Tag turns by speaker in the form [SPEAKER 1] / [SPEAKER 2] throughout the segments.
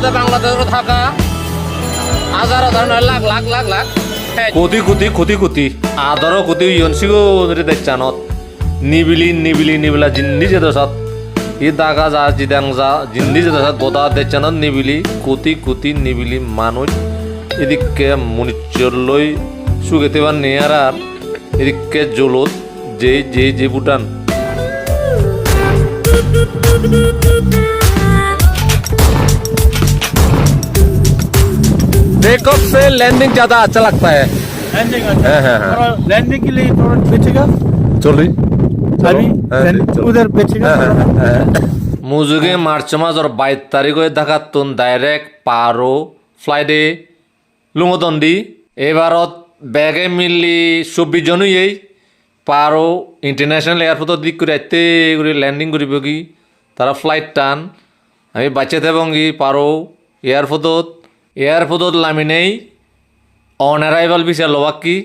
[SPEAKER 1] আমাদের বাংলাদেশে থাকা। হাজার হাজার নয় লাখ লাখ লাখ লাখ।
[SPEAKER 2] কোটি কোটি কোটি কোটি। আদর কোটি ইয়নসিগো দেখছানত নিবিলি নিবিলি, নিবিলা জিন্দি যে দশাত। ই দাগা যা জিদাং যা, জিন্দি যে দশাত গোদা দেখছানত নিবিলি। কোটি কোটি, নিবিলি মানুষ এদিকে মনিচরলৈ সুগেতে বা নেয়ার আর এদিকে জলত যে যে যে ভুটান। टेक ऑफ से लैंडिंग ज्यादा अच्छा लगता है
[SPEAKER 3] लैंडिंग
[SPEAKER 2] हाँ, हाँ, हाँ।
[SPEAKER 3] थोड़ा लैंडिंग के लिए थोड़ा बेचेगा
[SPEAKER 2] চলি
[SPEAKER 3] अभी
[SPEAKER 2] हाँ,
[SPEAKER 3] लैंड-
[SPEAKER 2] चलो।
[SPEAKER 3] उधर बेचेगा
[SPEAKER 2] মুজুগে মার্চ মাসের বাইশ তারিখে দেখাতুন ডাইরেক্ট পারো ফ্লাইটে লুঙদন্দি এবারত বেগে মিলি চব্বিশ জনই এই পারো ইন্টারন্যাশনাল এয়ারপোর্টত দিক করে আইতে করে ল্যান্ডিং করিব কি তারা ফ্লাইট টান আমি বাচ্চা থাকবো কি পারো এয়ারপোর্টত এয়ারপোর্টত নামি নেই অন অ্যারাইভাল ভিসা লওয়া কি?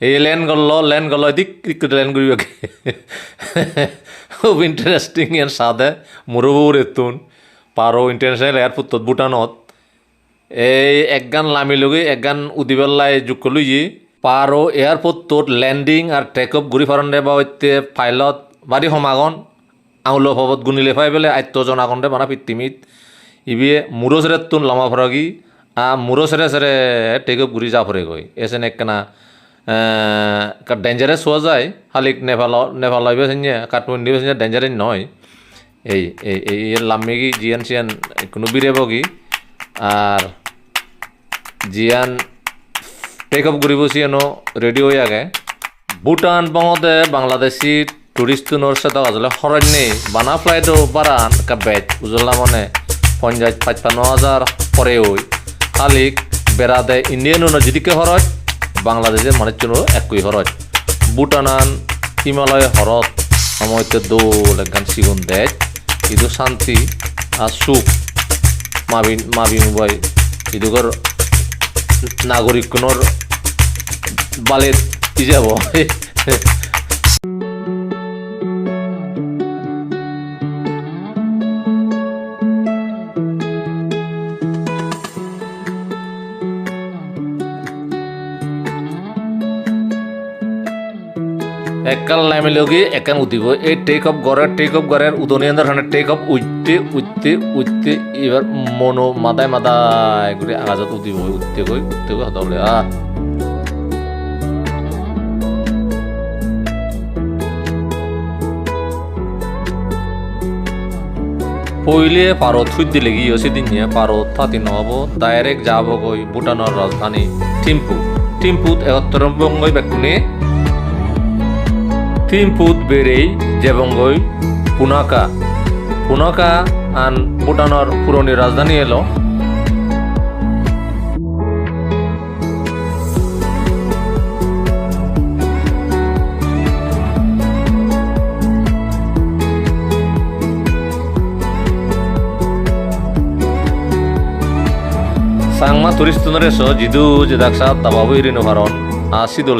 [SPEAKER 2] এই ল্যান্ড করল ল্যান্ড করল দিক দিক ল্যান্ড করিব খুব ইন্টারেস্টিং এর সাদে মুরবুর এতুন পারো ইন্টারন্যাশনাল এয়ারপোর্টত ভুটানত। এই একগান লামি লগে একগান উদিবেল্লাই যোগ করল ই পারো এয়ারপোর্টত ল্যান্ডিং আর টেক অফ ঘূৰি ফাৰণে বা ফাইলত বাৰী সমাগন আঙুলো ভবত গুণিলে ফাই পেলাই আত্মজন আগন্তে বানা পিতিমিত ইবিয়ে মুরো সেরে তুন লামা ফরাগি আ মুরো সেরে সেরে টেক অফ ঘুরি যা ফরে গই এসেন একখানা ডেঞ্জারাস হওয়া যায় খালি হইবে সেঞ্জে কার্টুন দিবে সেঞ্জে ডেঞ্জারাস নয় এই এই এই লাম্মেগি জিয়ান সিয়ান কোনো বিরেব কি আর জিয়ান টেক অফ ঘুরিব সিয়ানো রেডি হয়ে আগে ভুটান বঙতে বাংলাদেশি টুরিস্ট নোর সাথে আসলে হরণ্যে বানা ফ্লাইটও বারান কাবেট উজলা মানে পঞ্চাশ পাঁচপান্ন হাজার পরে ওই খালিক বেড়াতে ইন্ডিয়ান যেদিকে হরত বাংলাদেশের মানুষের জন্য একই হরত। ভুটানান হিমালয় হরত, সময়তে দোল একখান সিগুন দেয় কিন্তু শান্তি আর সুখ। মাবি মাবি মুবাই ইদুগর বালিত কি যাব একাল নামি লগি একান উঠিব। এই টেক অফ গড়ের টেক অফ গড়ের উদনি হানে টেক অফ উঠতে উঠতে উঠতে এবার মনো মাদায় মাদায় করে আগাজত উঠিব। উঠতে গই উঠতে গই হতলে আহ। পইলে পারত থুই দিলে গিয়ে সেদিন নিয়ে পারত থাতি নহব। ডাইরেক্ট যাব গই ভুটানের রাজধানী থিম্পু। থিম্পুত একত্তর বঙ্গই বেকুনে থিম্পুত বেরেই জেবঙ্গই পুনাকা পুনাকা আন ভুটানের পুরনি রাজধানী এলো sangma turis tunare so jidu jedak sa tababu irino haron asi dol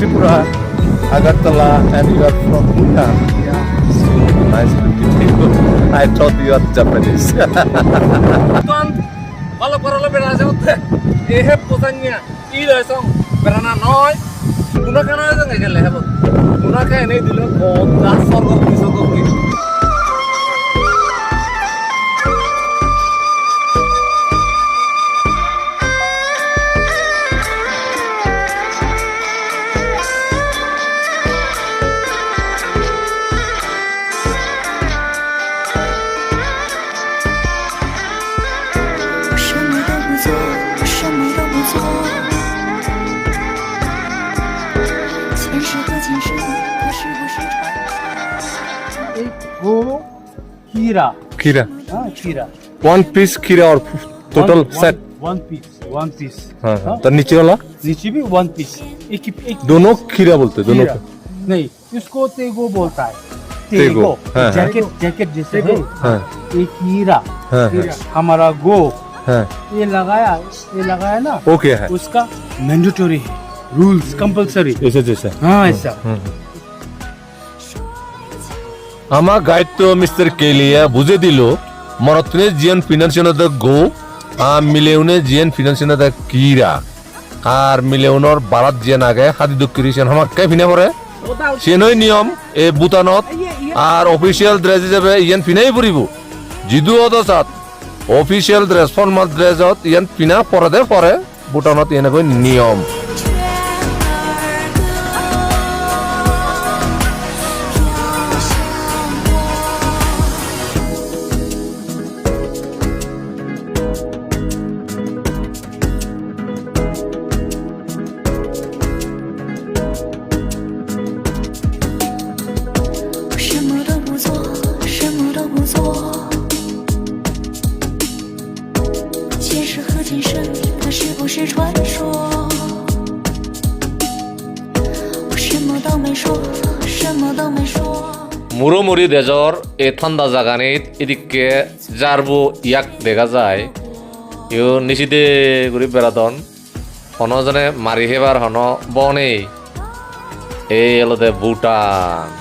[SPEAKER 4] Tripura, Agartala, and you are from Bhutan. So nice to meet you. I thought you are Japanese.
[SPEAKER 1] Tuan, kalau kalau to aja udah. I'm pesannya, ini langsung berana noy. Guna kan going to jalan ya, Guna kan
[SPEAKER 3] खीरा।
[SPEAKER 4] खीरा।
[SPEAKER 3] हाँ, खीरा।
[SPEAKER 4] One piece खीरा और
[SPEAKER 3] total
[SPEAKER 4] set
[SPEAKER 3] one piece one piece
[SPEAKER 4] तो नीचे वाला?
[SPEAKER 3] नीचे भी वन पीस एक, एक
[SPEAKER 4] दोनों खीरा बोलते दोनों
[SPEAKER 3] नहीं इसको तेगो बोलता है।
[SPEAKER 4] तेगो, हाँ, हाँ।
[SPEAKER 3] जैकेट जैकेट जैसे है। हमारा गो। ये लगाया ये लगाया ना?
[SPEAKER 4] ओके है।
[SPEAKER 3] उसका मैंडेटोरी है। रूल्स कंपलसरी
[SPEAKER 4] ऐसा जैसे।
[SPEAKER 3] हाँ ऐसा।
[SPEAKER 4] আমার গাইড মিস্টার কেলিয়া বুঝে দিল, মরতনে জিয়ান ফিনান্সিয়ন গো, আর মিলেউনে জিয়ান ফিনান্সিয়ন কিরা। আর মিলেউনর বারাত জিয়ান আগে হাতি দুঃখিরিছেন আমাকে ফিনে পরে সেনই নিয়ম, এ ভূটানত আর অফিসিয়াল ড্রেস হিসাবে ইয়ান ফিনাই পরিব যিদু অদসাত অফিসিয়াল ড্রেস, ফর্মাল ড্রেসত ইয়ান ফিনা পরে দে পরে ভূটানত এনেকৈ নিয়ম।
[SPEAKER 2] মুরমুরি দেজর এ ঠান্ডা জাগানিত এদিকে জারবু ইয়াক দেখা যায়। ইউ নিশিদে ঘুরি বেড়াতন হনজনে মারি হেবার হন বনে এই এলোতে ভুটান।